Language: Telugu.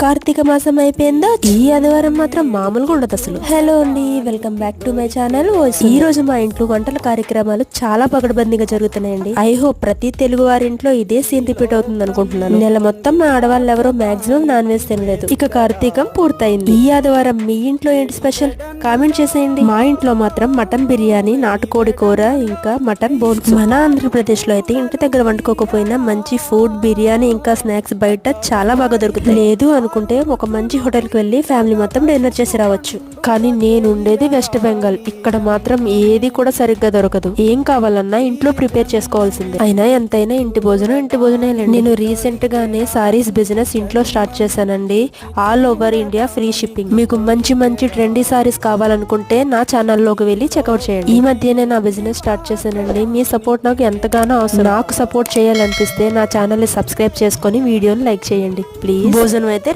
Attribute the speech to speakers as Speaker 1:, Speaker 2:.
Speaker 1: కార్తీక మాసం అయిపోయిందో? ఈ ఆదివారం మాత్రం మామూలుగా ఉండదు అసలు. హలో అండి welcome back to my channel ఈ రోజు మా ఇంట్లో వంటల కార్యక్రమాలు చాలా పగడబందీగా జరుగుతున్నాయండి. ఐ హోప్ ప్రతి తెలుగు వారి ఇంట్లో ఇదే సీన్ రిపీట్ అవుతుంది అనుకుంటున్నాను. నెల మొత్తం మా ఆడవాళ్ళు ఎవరో మాక్సిమం నాన్ వెజ్ తినలేదు. ఇక కార్తీకం పూర్తయింది. ఈ ఆదివారం మీ ఇంట్లో ఏంటి స్పెషల్ కామెంట్ చేసేయండి. మా ఇంట్లో మాత్రం మటన్ బిర్యానీ నాటుకోడి కూర ఇంకా మటన్ బోన్స్ మన ఆంధ్రప్రదేశ్లో అయితే ఇంటి దగ్గర వండుకోకపోయినా మంచి ఫుడ్ బిర్యానీ ఇంకా స్నాక్స్ బయట చాలా బాగా దొరుకుతాయి. లేదు అనుకుంటే ఒక మంచి హోటల్కి వెళ్ళి ఫ్యామిలీ మొత్తం డిన్నర్ చేసి రావచ్చు. కానీ నేను ఉండేది వెస్ట్ బెంగాల్. ఇక్కడ మాత్రం ఏది కూడా సరిగ్గా దొరకదు. ఏం కావాలన్నా ఇంట్లో ప్రిపేర్ చేసుకోవాల్సిందే. అయినా ఎంతైనా ఇంటి భోజనం ఇంటి భోజనం నేను రీసెంట్ గానే సారీస్ బిజినెస్ ఇంట్లో స్టార్ట్ చేశానండి. All over India free shipping. మీకు మంచి మంచి ట్రెండీ సారీస్ కావాలనుకుంటే నా ఛానల్లోకి వెళ్ళి చెక్అవుట్ చేయండి. ఈ మధ్యనే నా బిజినెస్ స్టార్ట్ చేశానండి. మీ సపోర్ట్ నాకు ఎంతగానో అవసరం. నాకు సపోర్ట్ చేయాలనిపిస్తే నా ఛానల్ని సబ్స్క్రైబ్ చేసుకొని వీడియోని లైక్ చేయండి. ప్లీజ్. భోజనం అయితే